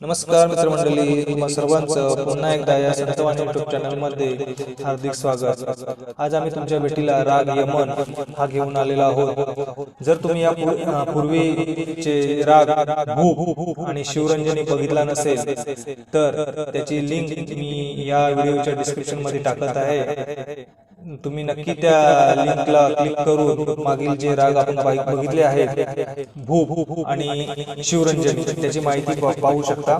नमस्कार मित्रमंडळी तुम्हा सर्वांचं पुन्हा एकदा या संतवाणी युट्यूब चॅनलमध्ये हार्दिक स्वागत. आज आम्ही तुमच्या भेटीला राग यमन हा घेऊन आलेला आहोत. जर तुम्ही या पूर्वीचे राग भूप आणि शिवरंजनी बघितला नसेल तर त्याची लिंक मी या व्हिडिओच्या डिस्क्रिप्शनमध्ये टाकत आहे. तुम्ही नक्की त्या लिंकला क्लिक करून मागील जे राग आपण बघितले आहेत भूप आणि शिवरंजनी त्याची माहिती पाहू शकता.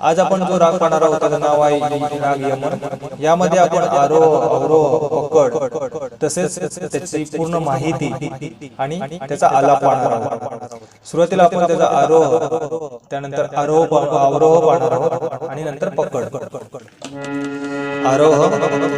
आज आपण जो राग पाहणार आहोत त्याचं नाव आहे राग यमन यामध्ये आपण आरोह अवरोह पकड. तसेच त्याची पूर्ण माहिती आणि त्याचा आलाप पाहणार आहोत. सुरुवातीला आपण त्याचा आरोह त्यानंतर आरोह अवरोह पाहणार आहोत. आणि नंतर पकड. आरोह.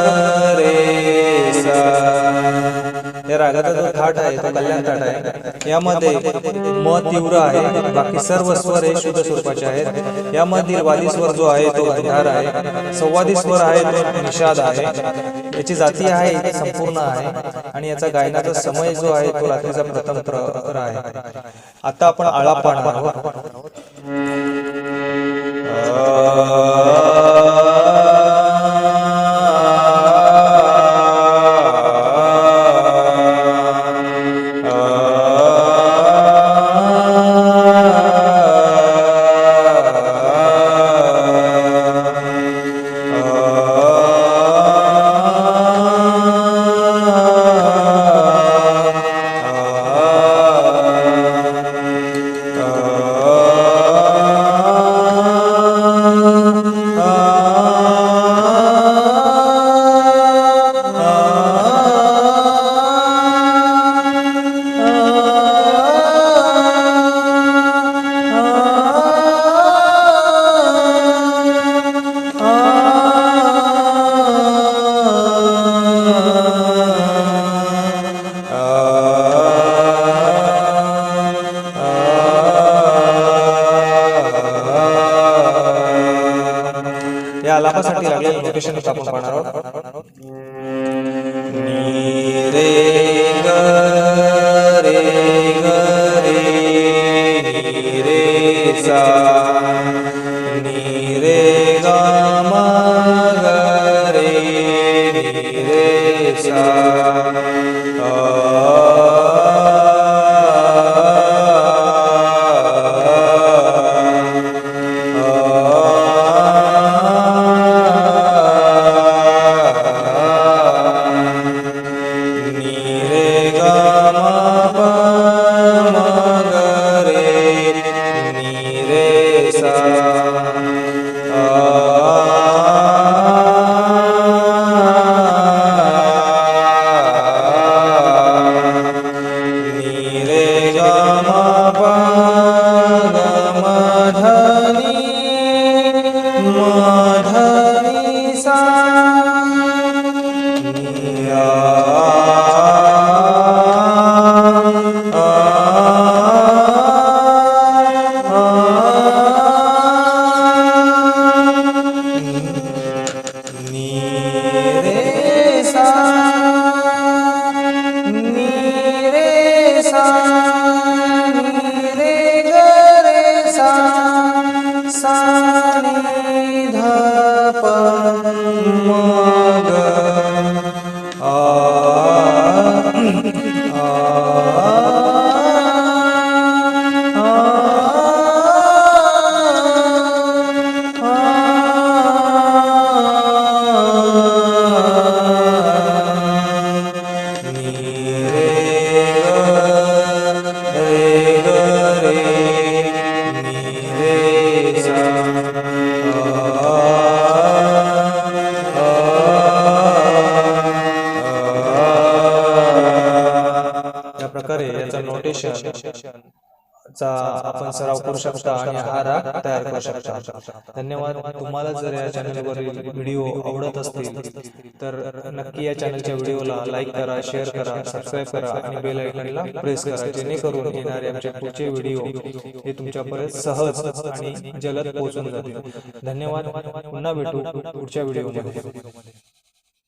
रागाचा जो थाट आहे तो कल्याण थाट आहे. यामध्ये म तीव्र आहे बाकी सर्व स्वर हे शुद्ध स्वरूपाचे आहेत. यामधील वादी स्वर जो आहे तो अंधार आहे. संवादी स्वर आहे तो निषाद आहे. याची जाती आहे संपूर्ण आहे. आणि याचा गायनाचा समय जो आहे तो रात्रीचा प्रथम प्रहर आहे. आता आपण आळा पाहणार आहोत नोटेशन आपण पाहणार आहोत रे रे रे रे सा नी रे ग रे सा सा रे सा नोटेशन चा आपण सराव करू शकता आणि हा राग तयार करू शकता. धन्यवाद. तुम्हाला जर या चॅनलवरील व्हिडिओ आवडत असतील तर नक्की या चॅनलच्या व्हिडिओला लाईक करा शेअर करा सबस्क्राईब करा आणि बेल आयकॉनला प्रेस करा जेणेकरून येणारे आमचे पुढचे व्हिडिओ हे तुमच्यापर्यंत सहज आणि जलद पोहोचून जातील. धन्यवाद. पुन्हा भेटू पुढच्या व्हिडिओमध्ये